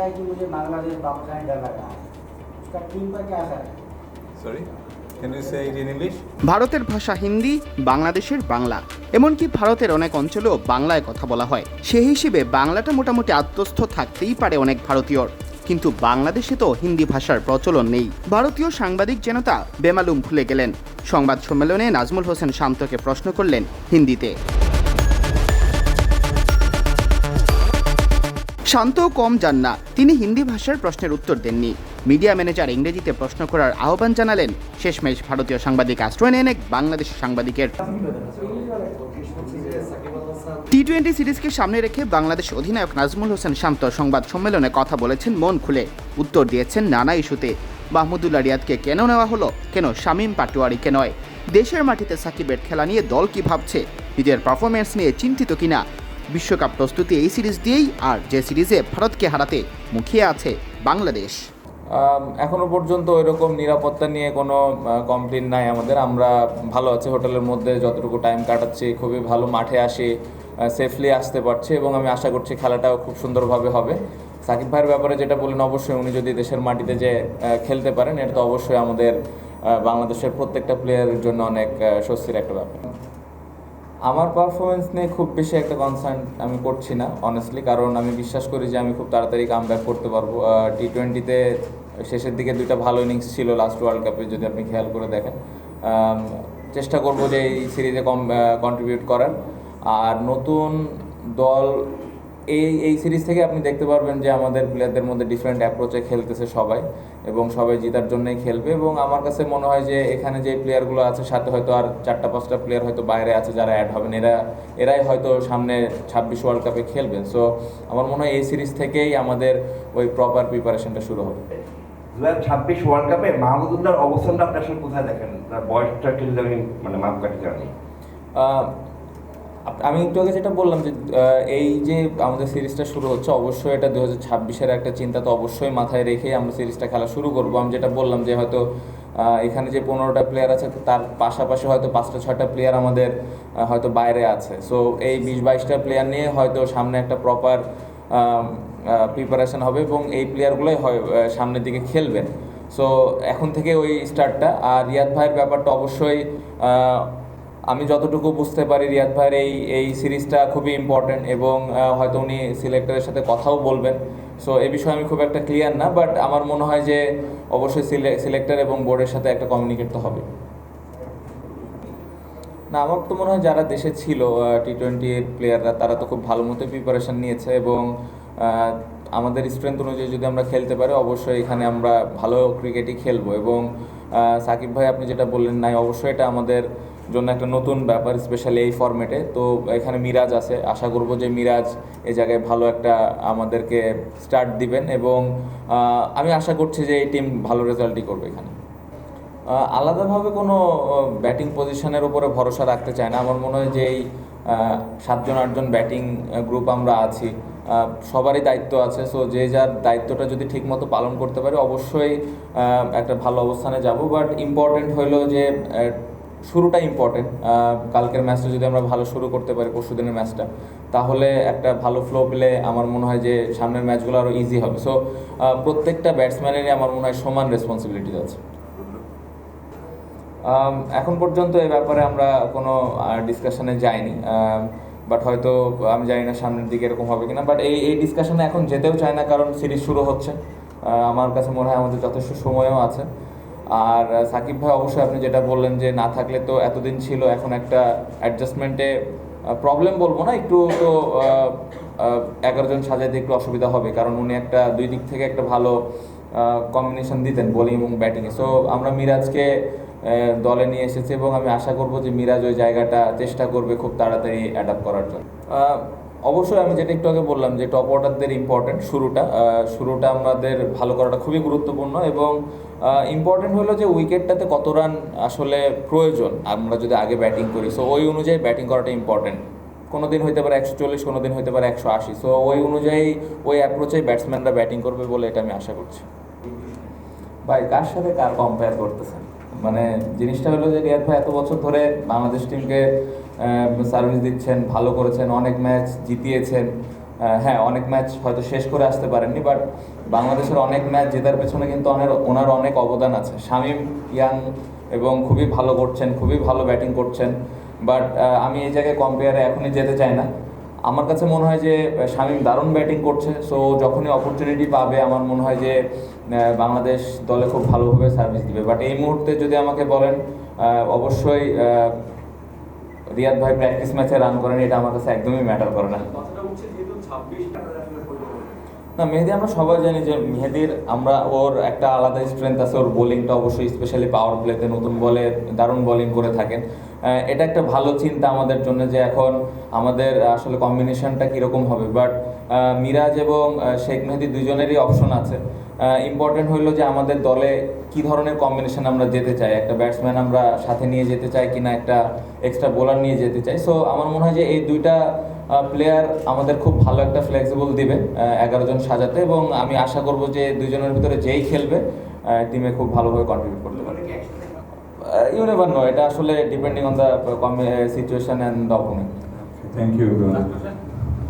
रहा है कि मुझे बांग्लादेश वापस आने डर लग रहा है उसका टीम पर क्या असर है Sorry, can you say it in English? ভারতের ভাষা হিন্দি বাংলাদেশের বাংলা এমনকি ভারতের অনেক অঞ্চলেও বাংলায় কথা বলা হয় সেই হিসেবে বাংলাটা মোটামুটি আত্মস্থ থাকতেই পারে অনেক ভারতীয়র কিন্তু বাংলাদেশে তো হিন্দি ভাষার প্রচলন নেই ভারতীয় সাংবাদিক জনতা বেমালুম ভুলে গেলেন সংবাদ সম্মেলনে নাজমুল হোসেন শান্তকে প্রশ্ন করলেন হিন্দিতে শান্ত কম যান না। তিনি হিন্দি ভাষার প্রশ্নের উত্তর দেননি। মিডিয়া ম্যানেজার ইংরেজিতে প্রশ্ন করার আহ্বান জানালেন, শেষমেশ ভারতীয় সাংবাদিক আশ্রয় নেন এক বাংলাদেশি সাংবাদিকের। টি টোয়েন্টি সিরিজকে সামনে রেখে বাংলাদেশ অধিনায়ক নাজমুল হোসেন শান্ত সংবাদ সম্মেলনে কথা বলেছেন, মন খুলে। উত্তর দিয়েছেন, নানা ইস্যুতে। মাহমুদুল্লাহ রিয়াদকে কেন নেওয়া হলো? কেন শামীম পাটোয়ারিকে নয়? দেশের মাটিতে সাকিবের খেলা নিয়ে দল কি ভাবছে? নিজের পারফরমেন্স নিয়ে চিন্তিত কিনা? বিশ্বকাপ প্রস্তুতি এই সিরিজ দিয়েই আর যে সিরিজে ভারতকে হারাতে মুখিয়ে আছে বাংলাদেশ। এখনও পর্যন্ত ওইরকম নিরাপত্তা নিয়ে কোনো কমপ্লেন নাই আমাদের। আমরা ভালো আছি, হোটেলের মধ্যে যতটুকু টাইম কাটাচ্ছি, খুবই ভালো মাঠে আসি সেফলি আসতে পারছি এবং আমি আশা করছি খেলাটাও খুব সুন্দরভাবে হবে। সাকিব ভাইয়ের ব্যাপারে যেটা বললেন, অবশ্যই উনি যদি দেশের মাটিতে যে খেলতে পারেন, এটা তো অবশ্যই আমাদের বাংলাদেশের প্রত্যেকটা প্লেয়ারের জন্য অনেক স্বস্তির একটা ব্যাপার। আমার পারফরমেন্স নিয়ে খুব বেশি একটা কনসার্ন আমি করছি না অনেস্টলি কারণ আমি বিশ্বাস করি যে আমি খুব তাড়াতাড়ি কাম ব্যাক করতে পারব। টি টোয়েন্টিতে শেষের দিকে দুইটা ভালো ইনিংস ছিল লাস্ট ওয়ার্ল্ড কাপে যদি আপনি খেয়াল করে দেখেন। চেষ্টা করব যে এই সিরিজে কম কন্ট্রিবিউট করার। আর নতুন দল এই এই সিরিজ থেকে আপনি দেখতে পারবেন যে আমাদের প্লেয়ারদের মধ্যে ডিফারেন্ট অ্যাপ্রোচে খেলতেছে সবাই এবং সবাই জেতার জন্যই খেলবে এবং আমার কাছে মনে হয় যে এখানে যে প্লেয়ারগুলো আছে সাথে হয়তো আর চারটা পাঁচটা প্লেয়ার হয়তো বাইরে আছে যারা অ্যাড হবেন এরা এরাই হয়তো সামনে ছাব্বিশ ওয়ার্ল্ড কাপে খেলবেন। সো আমার মনে হয় এই সিরিজ থেকেই আমাদের ওই প্রপার প্রিপারেশনটা শুরু হবে। দু হাজার ছাব্বিশ ওয়ার্ল্ড কাপে মাহমুদুল্লাহর অবস্থানটা আপনি আসলে কোথায় দেখেন? তার বয়সটা টিল মানে মাপকাঠি জানি। আমি একটু আগে যেটা বললাম যে এই যে আমাদের সিরিজটা শুরু হচ্ছে, অবশ্যই এটা দু হাজার ছাব্বিশের একটা চিন্তা তো অবশ্যই মাথায় রেখেই আমরা সিরিজটা খেলা শুরু করব। আমি যেটা বললাম যে হয়তো এখানে যে পনেরোটা প্লেয়ার আছে, তার পাশাপাশি হয়তো পাঁচটা, ছয়টা প্লেয়ার আমাদের হয়তো বাইরে আছে। সো এই বিশ বাইশটা প্লেয়ার নিয়ে হয়তো সামনে একটা প্রপার প্রিপারেশন হবে এবং এই প্লেয়ারগুলোই হয় সামনের দিকে খেলবেন সো এখন থেকে ওই স্টার্টটা আর রিয়াদ ভাইয়ের ব্যাপারটা অবশ্যই আমি যতটুকু বুঝতে পারি রিয়াদ ভাইয়ের এই এই সিরিজটা খুবই ইম্পর্টেন্ট এবং হয়তো উনি সিলেক্টরের সাথে কথাও বলবেন। সো এ বিষয়ে আমি খুব একটা ক্লিয়ার না বাট আমার মনে হয় যে অবশ্যই সিলেক্টর এবং বোর্ডের সাথে একটা কমিউনিকেট তো হবে না, আমার তো মনে হয় যারা দেশে ছিল টি টোয়েন্টি প্লেয়াররা তারা তো খুব ভালো মতো প্রিপারেশন নিয়েছে এবং আমাদের স্ট্রেংথ অনুযায়ী যদি আমরা খেলতে পারি, অবশ্যই এখানে আমরা ভালো ক্রিকেটই খেলব এবং সাকিব ভাই, আপনি যেটা বললেন নাই, অবশ্যই এটা আমাদের জন্য একটা নতুন ব্যাপার স্পেশালি এই ফরম্যাটে তো এখানে মিরাজ আছে। আশা করব যে মিরাজ এ জায়গায় ভালো একটা আমাদেরকে স্টার্ট দিবেন এবং আমি আশা করছি যে এই টিম ভালো রেজাল্টই করবে এখানে। আলাদাভাবে কোনো ব্যাটিং পজিশনের উপরে ভরসা রাখতে চায় না। আমার মনে হয় যে এই সাতজন, আটজন ব্যাটিং গ্রুপ আমরা আছি। সবারই দায়িত্ব আছে। সো যে যার দায়িত্বটা যদি ঠিকমতো পালন করতে পারে, অবশ্যই একটা ভালো অবস্থানে যাব। বাট ইম্পর্টেন্ট হলো যে শুরুটা ইম্পর্টেন্ট কালকের ম্যাচটা যদি আমরা ভালো শুরু করতে পারি, পরশু দিনের ম্যাচটা তাহলে একটা ভালো ফ্লো পেলে আমার মনে হয় যে, সামনের ম্যাচগুলো আরও ইজি হবে। সো প্রত্যেকটা ব্যাটসম্যানেরই আমার মনে হয় সমান রেসপন্সিবিলিটিস আছে। এখন পর্যন্ত এই ব্যাপারে আমরা কোনো ডিসকাশনে যাইনি। বাট হয়তো আমি জানি না সামনের দিকে এরকম হবে কিনা বাট এই এই ডিসকাশনে এখন যেতেও চায় না কারণ সিরিজ শুরু হচ্ছে। আমার কাছে মনে হয় আমাদের যথেষ্ট সময়ও আছে। আর সাকিব ভাই অবশ্যই আপনি যেটা বললেন যে না থাকলে তো এতদিন ছিল, এখন একটা অ্যাডজাস্টমেন্টে প্রবলেম বলব না, একটু তো এগারো জন সাজাইতে একটু অসুবিধা হবে, কারণ উনি একটা দুই দিক থেকে একটা ভালো কম্বিনেশন দিতেন বোলিং এবং ব্যাটিংয়ে সো আমরা মিরাজকে দলে নিয়ে এসেছি এবং আমি আশা করব যে মিরাজ ওই জায়গাটা চেষ্টা করবে খুব তাড়াতাড়ি অ্যাডাপ্ট করার জন্য। অবশ্যই আমি যেটা একটু আগে বললাম যে টপ অর্ডারদের ইম্পর্টেন্ট শুরুটা শুরুটা আমাদের ভালো করাটা খুবই গুরুত্বপূর্ণ এবং ইম্পর্টেন্ট হলো যে উইকেটটাতে কত রান আসলে প্রয়োজন, আমরা যদি আগে ব্যাটিং করি। সো ওই অনুযায়ী ব্যাটিং করাটা ইম্পর্টেন্ট কোনো দিন হইতে পারে একশো চল্লিশ কোনো দিন হইতে পারে একশো আশি। সো ওই অনুযায়ী, ওই অ্যাপ্রোচেই ব্যাটসম্যানরা ব্যাটিং করবে বলে এটা আমি আশা করছি। ভাই, কার সাথে কার কম্পেয়ার করতেছেন? মানে জিনিসটা হলো যে রিয়াদ ভাই এত বছর ধরে বাংলাদেশ টিমকে সার্ভিস দিচ্ছেন, ভালো করেছেন, অনেক ম্যাচ জিতিয়েছেন। হ্যাঁ অনেক ম্যাচ হয়তো শেষ করে আসতে পারেননি বাট বাংলাদেশের অনেক ম্যাচ জেতার পেছনে কিন্তু অনেক, ওনার অনেক অবদান আছে। শামীম, ইয়াং এবং খুবই ভালো করছেন, খুবই ভালো ব্যাটিং করছেন। বাট আমি এই জায়গায় কম্পেয়ারে এখনই যেতে চাই না। আমার কাছে মনে হয় যে শামীম দারুণ ব্যাটিং করছে। সো যখনই অপরচুনিটি পাবে, আমার মনে হয় যে বাংলাদেশ দলে খুব ভালোভাবে সার্ভিস দিবে। বাট এই মুহূর্তে যদি আমাকে বলেন অবশ্যই রিয়াদ ভাই প্র্যাকটিস ম্যাচে রান করেন, এটা আমার কাছে একদমই ম্যাটার করে না। না, মেহেদি আমরা সবাই জানি যে মেহেদির আমরা ওর একটা আলাদা স্ট্রেংথ আছে, ওর বোলিংটা অবশ্যই স্পেশালি পাওয়ার প্লেতে নতুন বলে, দারুণ বোলিং করে থাকেন। এটা একটা ভালো চিন্তা আমাদের জন্য যে এখন আমাদের আসলে কম্বিনেশনটা কীরকম হবে। বাট মিরাজ এবং শেখ মেহেদি দুজনেরই অপশন আছে। ইম্পর্টেন্ট হইল যে আমাদের দলে কি ধরনের কম্বিনেশন আমরা যেতে চাই? একটা ব্যাটসম্যান আমরা সাথে নিয়ে যেতে চাই কিনা একটা এক্সট্রা বোলার নিয়ে যেতে চাই? সো আমার মনে হয় যে এই দুইটা প্লেয়ার আমাদের খুব ভালো একটা ফ্লেক্সিবল দিবে এগারো জন সাজাতে এবং আমি আশা করব যে দুজনের ভিতরে যেই খেলবে টিমে খুব ভালোভাবে কন্ট্রিবিউট করতে পারবে। ইউ নেভার নো এটা আসলে depending on the situation and the opponent Thank you.